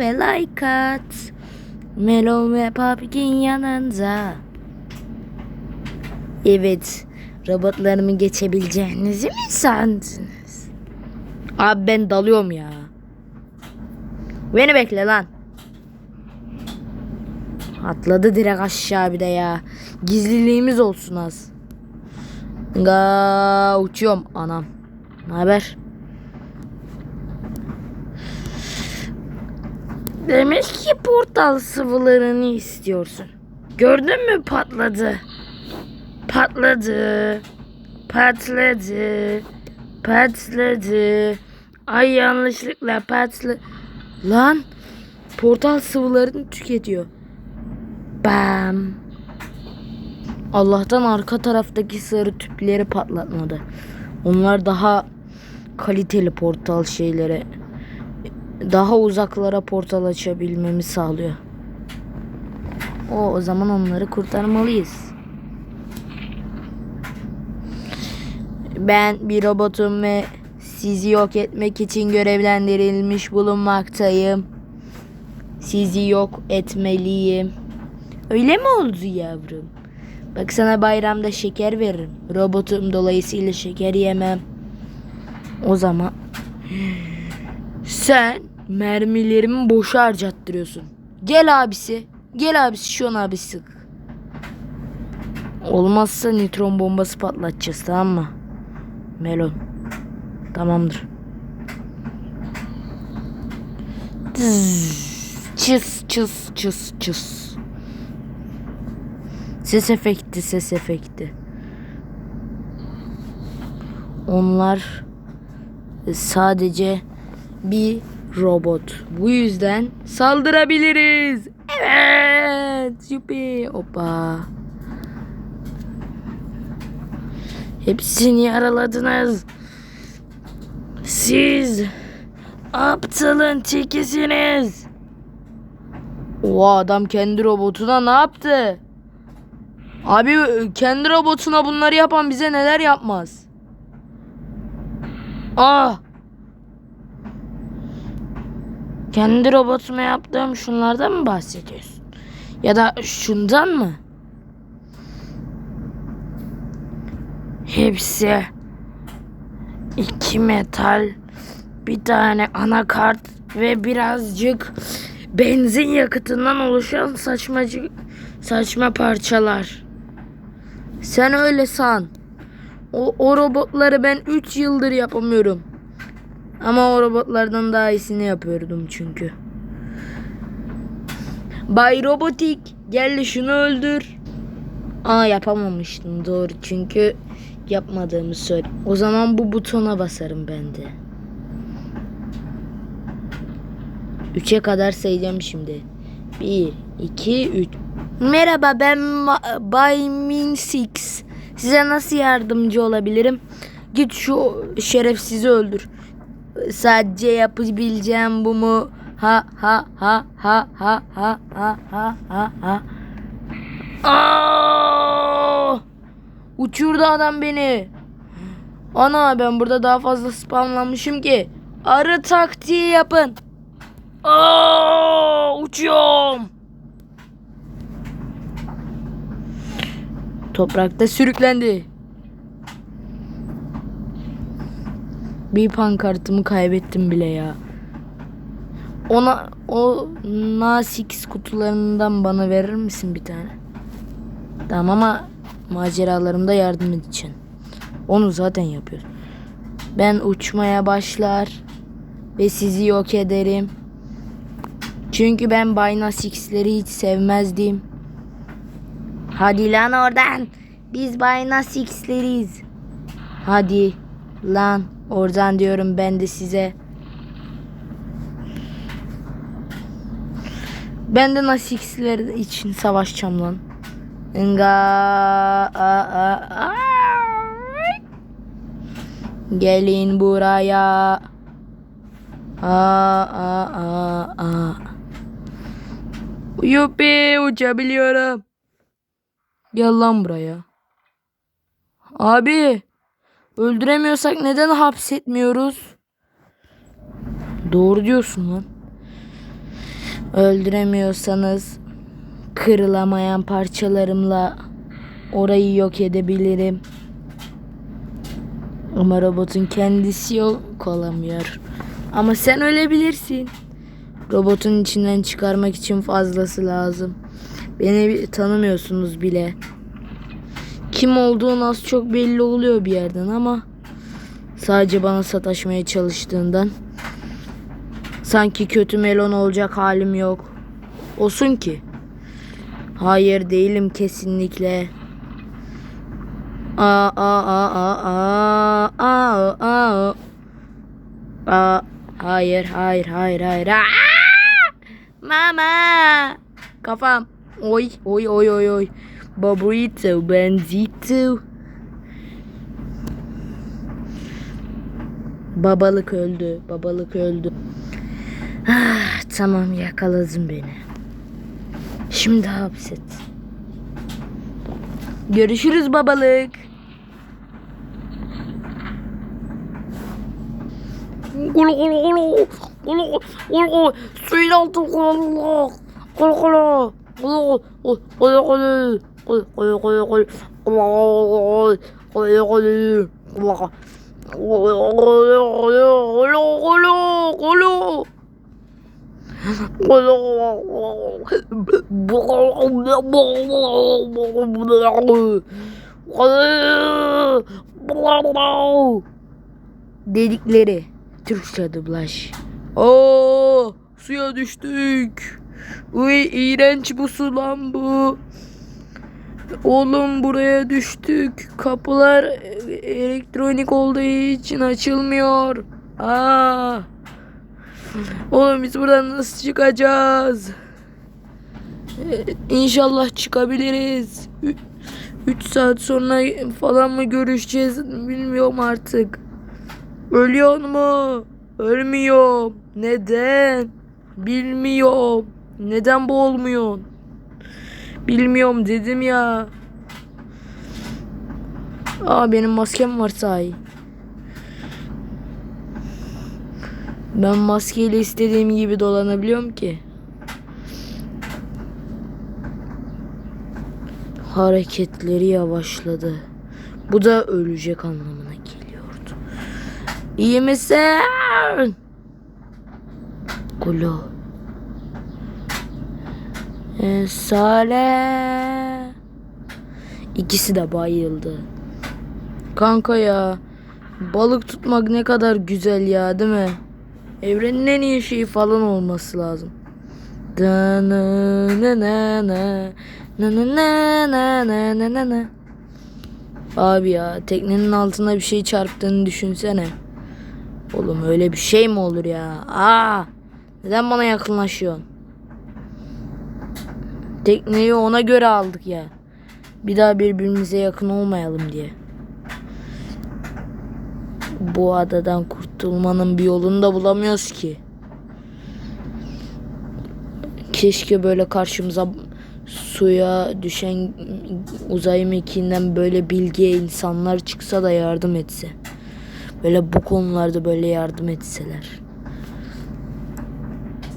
ve like at. Melon ve Pumpkin yanında. Evet. Robotlarımı geçebileceğinizi mi sandınız? Abi ben dalıyorum ya. Beni bekle lan. Atladı direkt aşağı bir de ya. Gizliliğimiz olsun az. Ga uçuyorum anam. Ne haber? Demek ki portal sıvılarını istiyorsun. Gördün mü patladı. Patladı. Patladı. Patladı. Ay yanlışlıkla patladı. Lan portal sıvılarını tüketiyor. Bam. Allah'tan arka taraftaki sarı tüpleri patlatmadı. Onlar daha kaliteli portal şeylere daha uzaklara portal açabilmemi sağlıyor. O o zaman onları kurtarmalıyız. Ben bir robotum ve sizi yok etmek için görevlendirilmiş bulunmaktayım. Sizi yok etmeliyim. Öyle mi oldu yavrum? Bak sana bayramda şeker veririm. Robotum dolayısıyla şeker yemem. O zaman sen mermilerimi boşa harcattırıyorsun. Gel abisi. Gel abisi şu an abi sık. Olmazsa nitron bombası patlatacağız tamam mı? Melon. Tamamdır. Çıs çıs çıs çıs. Ses efekti ses efekti. Onlar sadece bir robot. Bu yüzden saldırabiliriz. Evet. Yupi. Hoppa. Hepsini yaraladınız. Siz aptalın tekisiniz. O adam kendi robotuna ne yaptı? Abi kendi robotuna bunları yapan bize neler yapmaz? Ah! Kendi robotuma yaptığım şunlardan mı bahsediyorsun? Ya da şundan mı? Hepsi iki metal, bir tane anakart ve birazcık benzin yakıtından oluşan saçmacık saçma parçalar. Sen öyle san. O, o robotları ben 3 yıldır yapamıyorum. Ama o robotlardan daha iyisini yapıyordum çünkü. Bay Robotik gel şunu öldür. Aa yapamamıştım doğru çünkü yapmadığımı söyle. O zaman bu butona basarım ben de. Üçe kadar sayacağım şimdi. Bir, iki, üç. Merhaba ben Ma- Bay Min Six. Size nasıl yardımcı olabilirim? Git şu şerefsizi öldür. Sadece yapabileceğim bu mu? Ha ha ha ha ha ha ha ha ha ha. Aa! Uçurdu adam beni. Ana ben burada daha fazla spamlanmışım ki. Arı taktiği yapın. Aa, uçuyorum. Toprakta sürüklendi. Bir pankartımı kaybettim bile ya. Ona o Nasix kutularından bana verir misin bir tane? Tamam ama maceralarımda yardım edeceğim. Onu zaten yapıyorum. Ben uçmaya başlar ve sizi yok ederim. Çünkü ben Bay Nasix'leri hiç sevmezdim. Hadi lan oradan. Biz Bay Nasix'leriz. Hadi lan oradan diyorum ben de size. Ben de Nasix'ler için savaşacağım lan. Nga a, a, a. Gelin buraya. Aa, aa, aa, aa. Yuppi uçabiliyorum. Gel lan buraya. Abi öldüremiyorsak neden hapsetmiyoruz? Doğru diyorsun lan. Öldüremiyorsanız kırılamayan parçalarımla orayı yok edebilirim. Ama robotun kendisi yok olamıyor. Ama sen ölebilirsin. Robotun içinden çıkarmak için fazlası lazım. Beni tanımıyorsunuz bile. Kim olduğun az çok belli oluyor bir yerden ama sadece bana sataşmaya çalıştığından sanki kötü melon olacak halim yok. Olsun ki. Hayır değilim kesinlikle. Aa aa aa aa aa aa aa hayır hayır hayır hayır aa! mama kafam oy oy oy oy oy Baburito benzito Babalık öldü babalık öldü. Ah, Tamam yakaladın beni. Şimdi hapset. Görüşürüz babalık. Kulu kulu kulu kulu kulu suyun altı kulu kulu kulu kulu kulu kulu kulu koy koy koy koy koy koy koy dedikleri Türkçe dublaj. Oo, suya düştük. Uy iğrenç bu su lan bu. Oğlum buraya düştük. Kapılar elektronik olduğu için açılmıyor. Aa. Oğlum biz buradan nasıl çıkacağız? Ee, İnşallah çıkabiliriz. 3 saat sonra falan mı görüşeceğiz bilmiyorum artık. Ölüyor mu? Ölmüyorum. Neden? Bilmiyorum. Neden bu? Bilmiyorum dedim ya. Aa benim maskem var sahi. Ben maskeyle istediğim gibi dolanabiliyorum ki. Hareketleri yavaşladı. Bu da ölecek anlamına geliyordu. İyi misin? Kulu. Ee, Saleh. İkisi de bayıldı. Kanka ya. Balık tutmak ne kadar güzel ya değil mi? Evrenin en iyi şeyi falan olması lazım. Abi ya teknenin altına bir şey çarptığını düşünsene. Oğlum öyle bir şey mi olur ya? Aa! Neden bana yakınlaşıyorsun? Tekneyi ona göre aldık ya. Bir daha birbirimize yakın olmayalım diye. Bu adadan kurtulmanın bir yolunu da bulamıyoruz ki. Keşke böyle karşımıza suya düşen uzay mekiğinden böyle bilgiye insanlar çıksa da yardım etse. Böyle bu konularda böyle yardım etseler.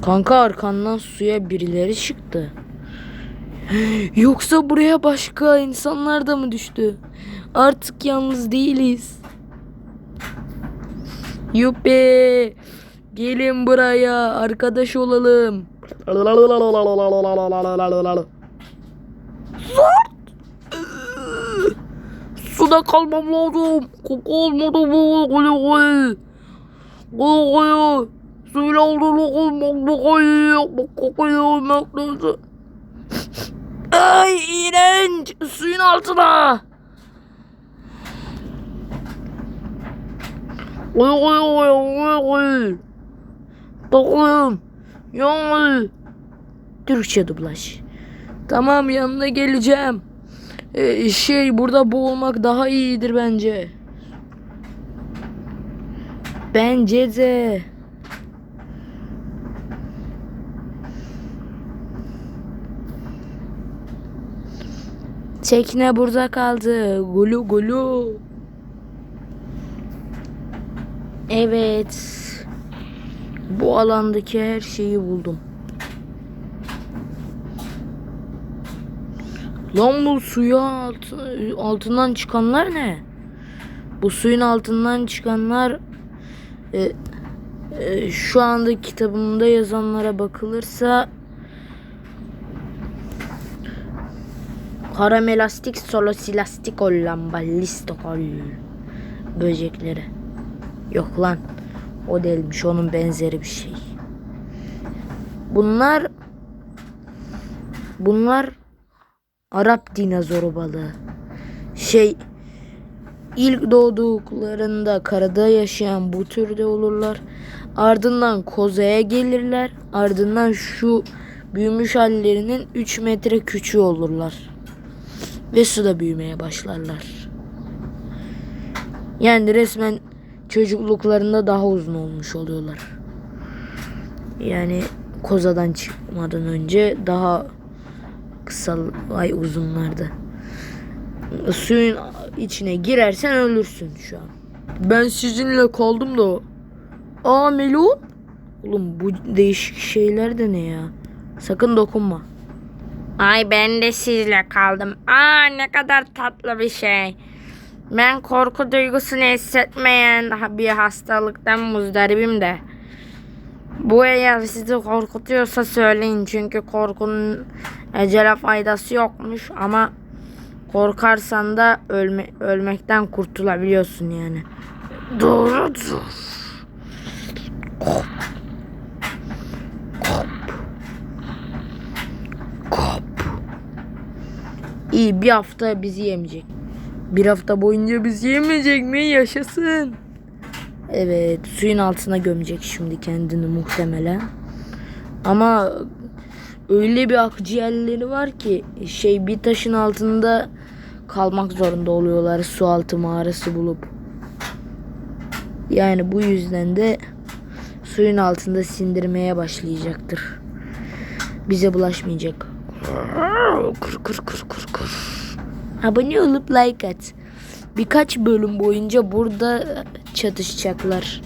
Kanka arkandan suya birileri çıktı. Yoksa buraya başka insanlar da mı düştü? Artık yalnız değiliz. Yuppi. Gelin buraya arkadaş olalım. Zort. Suda kalmam lazım. Koku olmadı bu. Koyu koyu. Koyu koyu. Suyla olduğunu olmak koyu. Kokuyu olmak lazım. Ay iğrenç. Suyun altına. Oy oy oy oy oy. Bakalım. Yalnız. Türkçe dublaj. Tamam yanına geleceğim. Ee, şey burada boğulmak daha iyidir bence. Bence de. Tekne burada kaldı. Gulu gulu. Evet. Bu alandaki her şeyi buldum. Lan bu suya alt, altından çıkanlar ne? Bu suyun altından çıkanlar e, e, şu anda kitabımda yazanlara bakılırsa Karamelastik solosilastikol lamballistokol böcekleri. Yok lan. O değilmiş. Onun benzeri bir şey. Bunlar bunlar Arap dinozoru balığı. Şey ilk doğduklarında karada yaşayan bu türde olurlar. Ardından kozaya gelirler. Ardından şu büyümüş hallerinin 3 metre küçüğü olurlar. Ve suda büyümeye başlarlar. Yani resmen çocukluklarında daha uzun olmuş oluyorlar. Yani kozadan çıkmadan önce daha kısa ay uzunlardı. Suyun içine girersen ölürsün şu an. Ben sizinle kaldım da. Aa melon. Oğlum bu değişik şeyler de ne ya? Sakın dokunma. Ay ben de sizle kaldım. Aa ne kadar tatlı bir şey. Ben korku duygusunu hissetmeyen bir hastalıktan muzdaribim de. Bu eğer sizi korkutuyorsa söyleyin çünkü korkunun ecele faydası yokmuş ama korkarsan da ölme, ölmekten kurtulabiliyorsun yani. Doğrudur. İyi bir hafta bizi yemeyecek. Bir hafta boyunca bizi yemeyecek mi? Yaşasın. Evet suyun altına gömecek şimdi kendini muhtemelen. Ama öyle bir akciğerleri var ki şey bir taşın altında kalmak zorunda oluyorlar su altı mağarası bulup. Yani bu yüzden de suyun altında sindirmeye başlayacaktır. Bize bulaşmayacak. Kur kur kur kur kur. Abone olup like at. Birkaç bölüm boyunca burada çatışacaklar.